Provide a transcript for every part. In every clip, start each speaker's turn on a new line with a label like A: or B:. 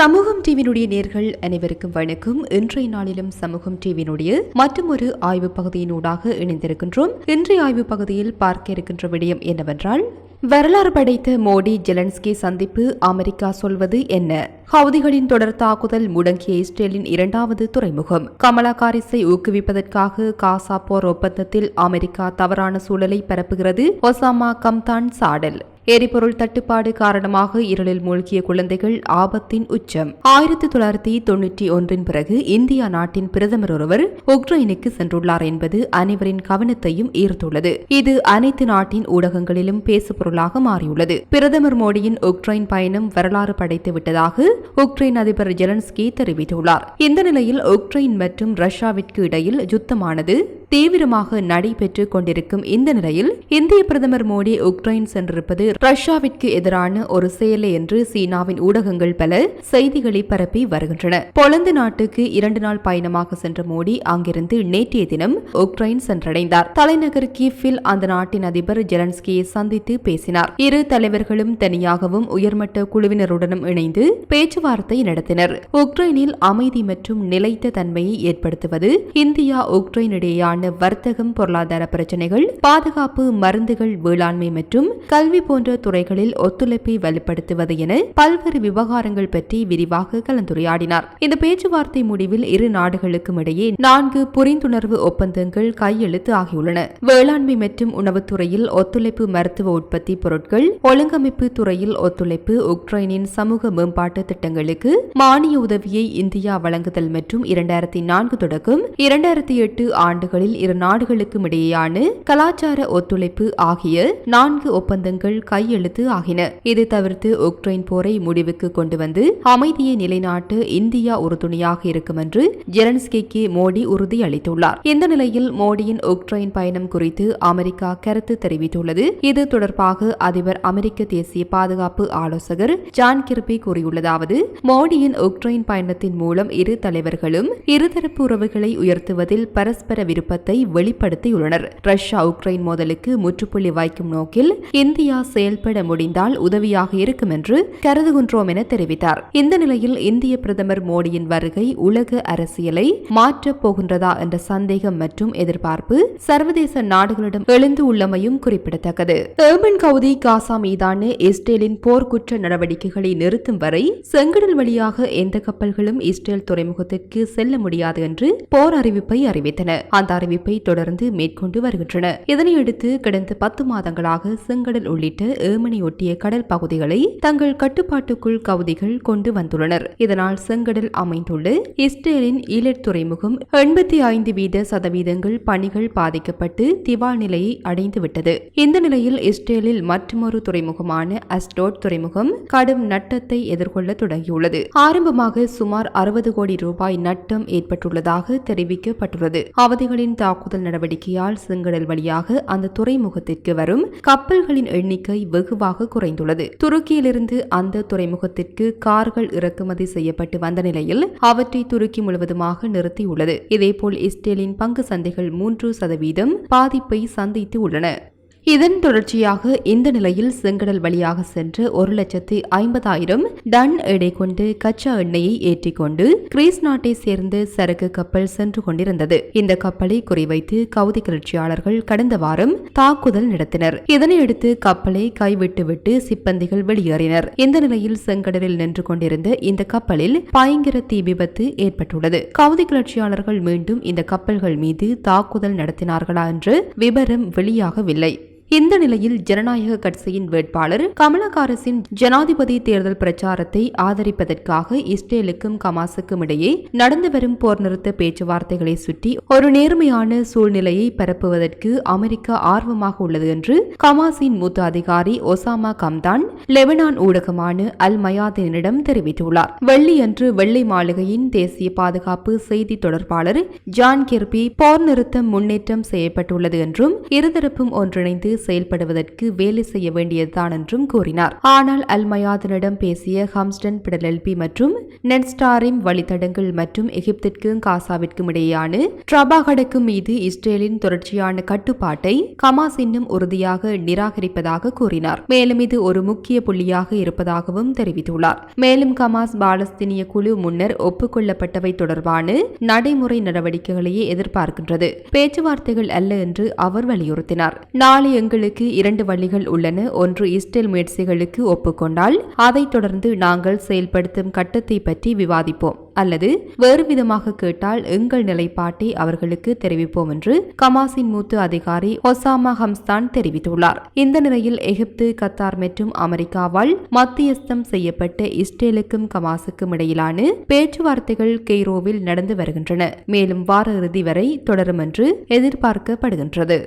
A: சமூகம் டிவியினுடைய நேர்கள் அனைவருக்கும் வணக்கம். இன்றைய நாளிலும் சமூகம் டிவியினுடைய மற்றொரு ஆய்வு பகுதியினூடாக இணைந்திருக்கின்றோம். இன்றைய ஆய்வு பகுதியில் பார்க்க இருக்கின்ற விடயம் என்னவென்றால் வரலாறு படைத்த மோடி ஜெலன்ஸ்கி சந்திப்பு அமெரிக்கா சொல்வது என்ன? ஹவுதிகளின் தொடர் தாக்குதல் முடங்கிய இஸ்ரேலின் இரண்டாவது துறைமுகம். கமலா காரிஸை ஊக்குவிப்பதற்காக காசா போர் ஒப்பந்தத்தில் அமெரிக்கா தவறான சூழலை பரப்புகிறது. ஒசாமா கம்தான் சாடல். எரிபொருள் தட்டுப்பாடு காரணமாக இருளில் மூழ்கிய குழந்தைகள் ஆபத்தின் உச்சம். ஆயிரத்தி தொள்ளாயிரத்தி தொன்னூற்றி ஒன்றின் பிறகு இந்தியா நாட்டின் பிரதமர் ஒருவர் உக்ரைனுக்கு சென்றுள்ளார் என்பது அனைவரின் கவனத்தையும் ஈர்த்துள்ளது. இது அனைத்து நாட்டின் ஊடகங்களிலும் பேசுபொருளாக மாறியுள்ளது. பிரதமர் மோடியின் உக்ரைன் பயணம் வரலாறு படைத்து விட்டதாக உக்ரைன் அதிபர் ஜெலன்ஸ்கி தெரிவித்துள்ளார். இந்த நிலையில் உக்ரைன் மற்றும் ரஷ்யாவிற்கு இடையில் யுத்தமானது தீவிரமாக நடைபெற்று கொண்டிருக்கும் இந்த நிலையில் இந்திய பிரதமர் மோடி உக்ரைன் சென்றிருப்பது ரஷ்யாவிற்கு எதிரான ஒரு செயலை என்று சீனாவின் ஊடகங்கள் பல செய்திகளை பரப்பி வருகின்றன. பொலந்து நாட்டுக்கு இரண்டு நாள் பயணமாக சென்ற மோடி அங்கிருந்து நேற்றைய தினம் உக்ரைன் சென்றடைந்தார். தலைநகர் கீஃபில் அந்த நாட்டின் அதிபர் ஜெலன்ஸ்கியை சந்தித்து பேசினார். இரு தலைவர்களும் தனியாகவும் உயர்மட்ட குழுவினருடனும் இணைந்து பேச்சுவார்த்தை நடத்தினர். உக்ரைனில் அமைதி மற்றும் நிலைத்த தன்மையை ஏற்படுத்துவது இந்தியா உக்ரைன் இடையேயான வர்த்தகம் பொருளாதார பிரச்சினைகள் பாதுகாப்பு மருந்துகள் வேளாண்மை மற்றும் கல்வி போன்ற துறைகளில் ஒத்துழைப்பை வலுப்படுத்துவது என பல்வேறு விவகாரங்கள் பற்றி விரிவாக கலந்துரையாடினார். இந்த பேச்சுவார்த்தை முடிவில் இரு நாடுகளுக்கும் இடையே நான்கு புரிந்துணர்வு ஒப்பந்தங்கள் கையெழுத்து ஆகியுள்ளன. வேளாண்மை மற்றும் உணவுத்துறையில் ஒத்துழைப்பு மருத்துவ உற்பத்தி பொருட்கள் ஒழுங்கமைப்பு துறையில் ஒத்துழைப்பு உக்ரைனின் சமூக மேம்பாட்டு திட்டங்களுக்கு மானிய உதவியை இந்தியா வழங்குதல் மற்றும் இரண்டாயிரத்தி நான்கு தொடக்கம் இரண்டாயிரத்தி எட்டு ஆண்டுகளில் இரு நாடுகளுக்கும் இடையேயான கலாச்சார ஒத்துழைப்பு ஆகிய நான்கு ஒப்பந்தங்கள் கையெழுத்து ஆகின. இது தவிர்த்து உக்ரைன் போரை முடிவுக்கு கொண்டு வந்து அமைதியை நிலைநாட்ட இந்தியா உறுதுணையாக இருக்கும் என்று ஜெரன்ஸ்கிக்கு மோடி உறுதியளித்துள்ளார் இந்த நிலையில் மோடியின் உக்ரைன் பயணம் குறித்து அமெரிக்கா கருத்து தெரிவித்துள்ளது. இது தொடர்பாக அதிபர் அமெரிக்க தேசிய பாதுகாப்பு ஆலோசகர் ஜான் கிர்பி கூறியுள்ளதாவது மோடியின் உக்ரைன் பயணத்தின் மூலம் இரு தலைவர்களும் இருதரப்பு உறவுகளை உயர்த்துவதில் பரஸ்பர விருப்பத்தை விருப்பத்தை வெளிப்படுத்தியுள்ளனர். ரஷ்யா உக்ரைன் மோதலுக்கு முற்றுப்புள்ளி வைக்கும் நோக்கில் இந்தியா செயல்பட முடிந்தால் உதவியாக இருக்கும் என்று கருதுகின்றோம் என தெரிவித்தார். இந்த நிலையில் இந்திய பிரதமர் மோடியின் வருகை உலக அரசியலை மாற்றப் போகின்றதா என்ற சந்தேகம் மற்றும் எதிர்பார்ப்பு சர்வதேச நாடுகளிடம் எழுந்து உள்ளமையும் குறிப்பிடத்தக்கது. ஏர்மன் கவுதி காசா மீதான இஸ்ரேலின் போர்க்குற்ற நடவடிக்கைகளை நிறுத்தும் வரை செங்கடல் வழியாக எந்த கப்பல்களும் இஸ்ரேல் துறைமுகத்திற்கு செல்ல முடியாது என்று போர் அறிவிப்பை அறிவித்தன. அந்த அறிவிப்பை தொடர்ந்து மேற்கொண்டு வருகின்றன. இதனையடுத்து கடந்த பத்து மாதங்களாக செங்கடல் உள்ளிட்ட ஏமனை ஒட்டிய கடல் பகுதிகளை தங்கள் கட்டுப்பாட்டுக்குள் கவுதிகள் கொண்டு வந்துள்ளனர். இதனால் செங்கடல் அமைந்துள்ள இஸ்ரேலின் ஈலட் துறைமுகம் எண்பத்தி ஐந்து வீத சதவீதங்கள் பணிகள் பாதிக்கப்பட்டு திவால் நிலையை அடைந்துவிட்டது. இந்த நிலையில் இஸ்ரேலில் மற்றொரு துறைமுகமான அஸ்டோட் துறைமுகம் கடும் நட்டத்தை எதிர்கொள்ள தொடங்கியுள்ளது. ஆரம்பமாக சுமார் அறுபது கோடி ரூபாய் நட்டம் ஏற்பட்டுள்ளதாக தெரிவிக்கப்பட்டுள்ளது. அவதிகளின் தாக்குதல் நடவடிக்கையால் செங்கடல் வழியாக அந்த துறைமுகத்திற்கு வரும் கப்பல்களின் எண்ணிக்கை வெகுவாக குறைந்துள்ளது. துருக்கியிலிருந்து அந்த துறைமுகத்திற்கு கார்கள் இறக்குமதி செய்யப்பட்டு வந்த நிலையில் அவற்றை துருக்கி முழுவதுமாக நிறுத்தியுள்ளது. இதேபோல் இஸ்ரேலின் பங்கு சந்தைகள் மூன்று சதவீதம் பாதிப்பை சந்தித்து உள்ளன. இதன் தொடர்ச்சியாக இந்த நிலையில் செங்கடல் வழியாக சென்று ஒரு லட்சத்து ஐம்பதாயிரம் டன் எடை கொண்டு கச்சா எண்ணெயை ஏற்றிக்கொண்டு கிரீஸ் நாட்டை சேர்ந்த சரக்கு கப்பல் சென்று கொண்டிருந்தது. இந்த கப்பலை குறிவைத்து கவுதி கிளர்ச்சியாளர்கள் கடந்த வாரம் தாக்குதல் நடத்தினர். இதனையடுத்து கப்பலை கைவிட்டுவிட்டு சிப்பந்திகள் வெளியேறினர். இந்த நிலையில் செங்கடலில் நின்று கொண்டிருந்த இந்த கப்பலில் பயங்கர தீ விபத்து ஏற்பட்டுள்ளது. கவுதி கிளர்ச்சியாளர்கள் மீண்டும் இந்த கப்பல்கள் மீது தாக்குதல் நடத்தினார்களா என்று விவரம் வெளியாகவில்லை. இந்த நிலையில் ஜனநாயக கட்சியின் வேட்பாளர் கமலஹாரிஸின் ஜனாதிபதி தேர்தல் பிரச்சாரத்தை ஆதரிப்பதற்காக இஸ்ரேலுக்கும் கமாசுக்கும் இடையே நடந்து வரும் போர் நிறுத்த பேச்சுவார்த்தைகளை சுற்றி ஒரு நேர்மையான சூழ்நிலையை பரப்புவதற்கு அமெரிக்கா ஆர்வமாக உள்ளது என்று கமாஸின் மூத்த அதிகாரி ஒசாமா கம்தான் லெபனான் ஊடகமான அல் மயாதினிடம் தெரிவித்துள்ளார். வெள்ளியன்று வெள்ளை மாளிகையின் தேசிய பாதுகாப்பு செய்தி தொடர்பாளர் ஜான் கிர்பி போர் நிறுத்தம் முன்னேற்றம் செய்யப்பட்டுள்ளது என்றும் இருதரப்பும் ஒன்றிணைந்து செயல்படுவதற்கு வேலை செய்ய வேண்டியதுதான் என்றும் கூறினார். ஆனால் அல்மயாதனிடம் பேசிய ஹம்ஸ்டன் பிடலெல்பி மற்றும் நெட்ஸ்டாரின் வழித்தடங்கள் மற்றும் எகிப்திற்கும் காசாவிற்கும் இடையேயான ட்ரபாகடக்கு மீது இஸ்ரேலின் தொடர்ச்சியான கட்டுப்பாட்டை கமாஸ் இன்னும் உறுதியாக நிராகரிப்பதாக கூறினார். மேலும் இது ஒரு முக்கிய புள்ளியாக இருப்பதாகவும் தெரிவித்துள்ளார். மேலும் கமாஸ் பாலஸ்தீனிய குழு முன்னர் ஒப்புக்கொள்ளப்பட்டவை தொடர்பான நடைமுறை நடவடிக்கைகளையே எதிர்பார்க்கின்றது. பேச்சுவார்த்தைகள் அல்ல என்று அவர் வலியுறுத்தினார். நாளை எங்களுக்கு இரண்டு வழிகள் உள்ளன. ஒன்று இஸ்ரேல் முயற்சிகளுக்கு ஒப்புக்கொண்டால் அதைத் தொடர்ந்து நாங்கள் செயல்படுத்தும் கட்டத்தை பற்றி விவாதிப்போம். அல்லது வேறு விதமாக கேட்டால் எங்கள் நிலைப்பாட்டை அவர்களுக்கு தெரிவிப்போம் என்று கமாஸின் மூத்த அதிகாரி ஒசாமா ஹம்ஸ்தான் தெரிவித்துள்ளார். இந்த நிலையில் எகிப்து கத்தார் மற்றும் அமெரிக்காவால் மத்தியஸ்தம் செய்யப்பட்ட இஸ்ரேலுக்கும் கமாஸுக்கும் இடையிலான பேச்சுவார்த்தைகள் கெய்ரோவில் நடந்து வருகின்றன. மேலும் வார இறுதி வரை தொடரும் என்று எதிர்பார்க்கப்படுகின்றது.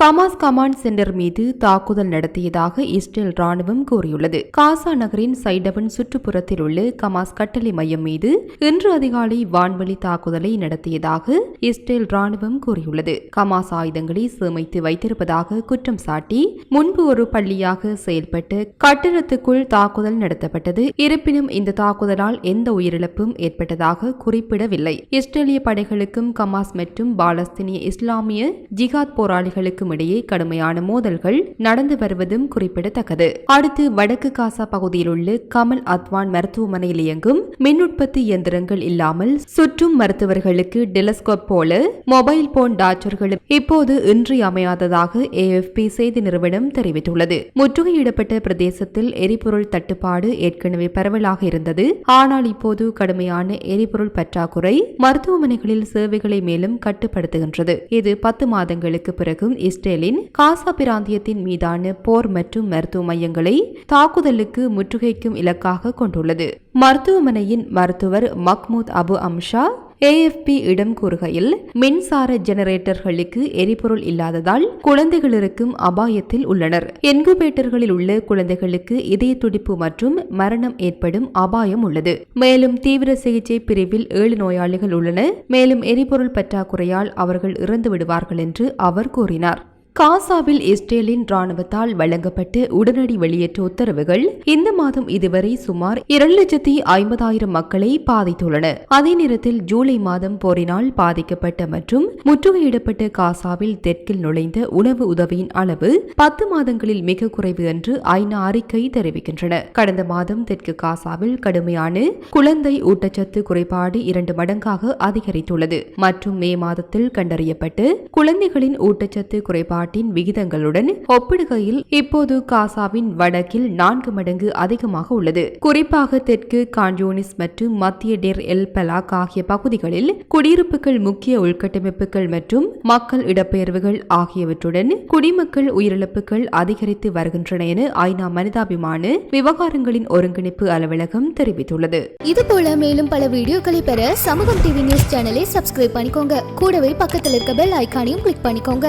A: கமாஸ் கமாண்ட் சென்டர் மீது தாக்குதல் நடத்தியதாக இஸ்ரேல் ராணுவம் கூறியுள்ளது. காசா நகரின் சைடவன் சுற்றுப்புறத்தில் உள்ள கமாஸ் கட்டளை மையம் மீது இன்று அதிகாலை வான்வழி தாக்குதலை நடத்தியதாக இஸ்ரேல் ராணுவம் கூறியுள்ளது. கமாஸ் ஆயுதங்களை சேமித்து வைத்திருப்பதாக குற்றம் சாட்டி முன்பு ஒரு பள்ளியாக செயல்பட்டு கட்டிடத்துக்குள் தாக்குதல் நடத்தப்பட்டது. இருப்பினும் இந்த தாக்குதலால் எந்த உயிரிழப்பும் ஏற்பட்டதாக குறிப்பிடவில்லை. இஸ்ரேலிய படைகளுக்கும் கமாஸ் மற்றும் பாலஸ்தீனிய இஸ்லாமிய ஜிகாத் இருவருக்கும் இடையே கடுமையான மோதல்கள் நடந்து வருவதும் குறிப்பிடத்தக்கது. அடுத்து வடக்கு காசா பகுதியில் உள்ள கமல் அத்வான் மருத்துவமனையில் இயங்கும் மின் உற்பத்தி இயந்திரங்கள் இல்லாமல் சுற்றும் மருத்துவர்களுக்கு டெலஸ்கோப் போல மொபைல் போன் டாக்டர்களும் இப்போது இன்றியமையாததாக ஏஎஃப்பி செய்தி நிறுவனம் தெரிவித்துள்ளது. முற்றுகையிடப்பட்ட பிரதேசத்தில் எரிபொருள் தட்டுப்பாடு ஏற்கனவே பரவலாக இருந்தது. ஆனால் இப்போது கடுமையான எரிபொருள் பற்றாக்குறை மருத்துவமனைகளில் சேவைகளை மேலும் கட்டுப்படுத்துகின்றது. இது பத்து மாதங்களுக்கு பிறகும் இஸ்ரேலின் காசா பிராந்தியத்தின் மீதான போர் மற்றும் மருத்துவ மையங்களை தாக்குதலுக்கு முற்றுகைக்கும் இலக்காக கொண்டுள்ளது. மருத்துவமனையின் மருத்துவர் மக்மூத் அபு அம்ஷா ஏஎஃப்பி இடம் கூறுகையில் மின்சார ஜெனரேட்டர்களுக்கு எரிபொருள் இல்லாததால் குழந்தைகள் இருக்கும் அபாயத்தில் உள்ளனர். என்குபேட்டர்களில் உள்ள குழந்தைகளுக்கு இதய துடிப்பு மற்றும் மரணம் ஏற்படும் அபாயம் உள்ளது. மேலும் தீவிர சிகிச்சை பிரிவில் ஏழு நோயாளிகள் உள்ளன. மேலும் எரிபொருள் பற்றாக்குறையால் அவர்கள் இறந்து விடுவார்கள் என்று அவர் கூறினார். காசாவில் இஸ்ரேலின் ராணுவத்தால் வழங்கப்பட்ட உடனடி வெளியேற்ற உத்தரவுகள் இந்த மாதம் இதுவரை சுமார் இரண்டு லட்சத்தி ஐம்பதாயிரம் மக்களை பாதித்துள்ளன. அதே நேரத்தில் ஜூலை மாதம் போரினால் பாதிக்கப்பட்ட மற்றும் முற்றுகையிடப்பட்ட காசாவில் தெற்கில் நுழைந்த உணவு உதவியின் அளவு பத்து மாதங்களில் மிக குறைவு என்று ஐநா அறிக்கை தெரிவிக்கின்றன. கடந்த மாதம் தெற்கு காசாவில் கடுமையான குழந்தை ஊட்டச்சத்து குறைபாடு இரண்டு மடங்காக அதிகரித்துள்ளது. மற்றும் மே மாதத்தில் கண்டறியப்பட்டு குழந்தைகளின் ஊட்டச்சத்து குறைபாடு நாட்டின் விகிதங்களுடன் ஒப்பிடுகையில் இப்போது காசாவின் வடக்கில் நான்கு மடங்கு அதிகமாக உள்ளது. குறிப்பாக தெற்கு கான்ஜோனிஸ் மற்றும் மத்திய டெர் எல் பலாக் ஆகிய பகுதிகளில் குடியிருப்புகள் முக்கிய உள்கட்டமைப்புகள் மற்றும் மக்கள் இடப்பெயர்வுகள் ஆகியவற்றுடன் குடிமக்கள் உயிரிழப்புகள் அதிகரித்து வருகின்றன என ஐநா மனிதாபிமான விவகாரங்களின் ஒருங்கிணைப்பு அலுவலகம் தெரிவித்துள்ளது.
B: இதுபோல மேலும் பல வீடியோக்களை பெற சமூகம் டிவி நியூஸ் சேனலை சப்ஸ்கிரைப் பண்ணிக்கோங்க. கூடவே பக்கத்தில் இருக்க பெல் ஐகானையும் கிளிக் பண்ணிக்கோங்க.